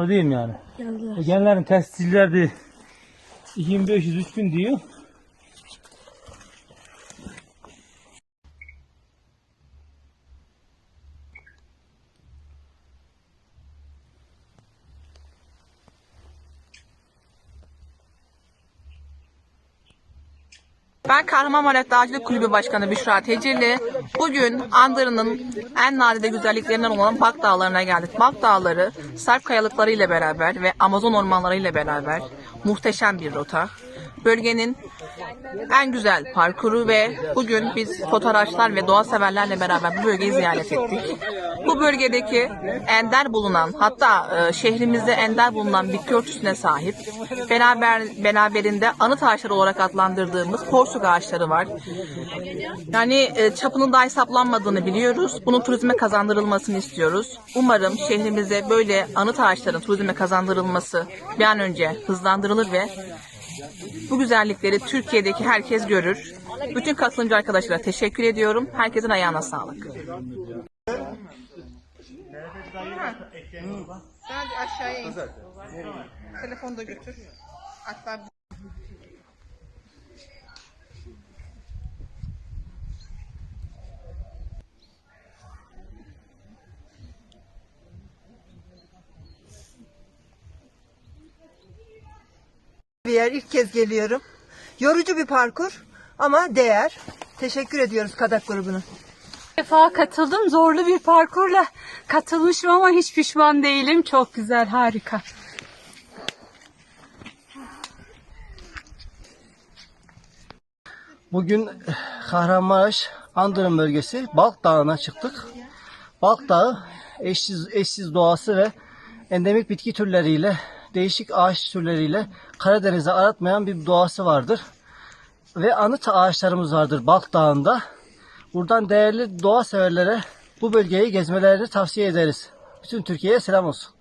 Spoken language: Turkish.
Mi yani? E, Genlerin tescilleri de 2500-3000 diyor. Ben Kahramanmaraş Dağcılık Kulübü Başkanı Büşra Tecirli. Bugün Andırı'nın en nadide güzelliklerinden olan Bak Dağları'na geldik. Bak Dağları, Sarp kayalıkları ile beraber ve Amazon ormanları ile beraber muhteşem bir rota. Bölgenin en güzel parkuru ve bugün biz fotoğrafçılar ve doğa severlerle beraber bu bölgeyi ziyaret ettik. Bu bölgedeki ender bulunan hatta e, şehrimizde ender bulunan bitki örtüsüne sahip beraber beraberinde anıt ağaçlar olarak adlandırdığımız porsuk ağaçları var. Yani e, çapının dahi hesaplanmadığını biliyoruz. Bunun turizme kazandırılmasını istiyoruz. Umarım şehrimize böyle anıt ağaçların turizme kazandırılması bir an önce hızlandırılır ve bu güzellikleri Türkiye'deki herkes görür. Bütün katılımcı arkadaşlara teşekkür ediyorum. Herkesin ayağına sağlık. Sen aşağıya in. Telefonu da götür. Hatta bir yer. ilk kez geliyorum. Yorucu bir parkur ama değer. Teşekkür ediyoruz Kadak grubuna. Bir defa katıldım. Zorlu bir parkurla katılmışım ama hiç pişman değilim. Çok güzel, harika. Bugün Kahramanmaraş Andırın bölgesi Balk Dağı'na çıktık. Balk Dağı eşsiz, eşsiz doğası ve endemik bitki türleriyle, değişik ağaç türleriyle Karadeniz'e aratmayan bir doğası vardır. Ve anıt ağaçlarımız vardır Balk Dağı'nda. Buradan değerli doğa severlere bu bölgeyi gezmelerini tavsiye ederiz. Bütün Türkiye'ye selam olsun.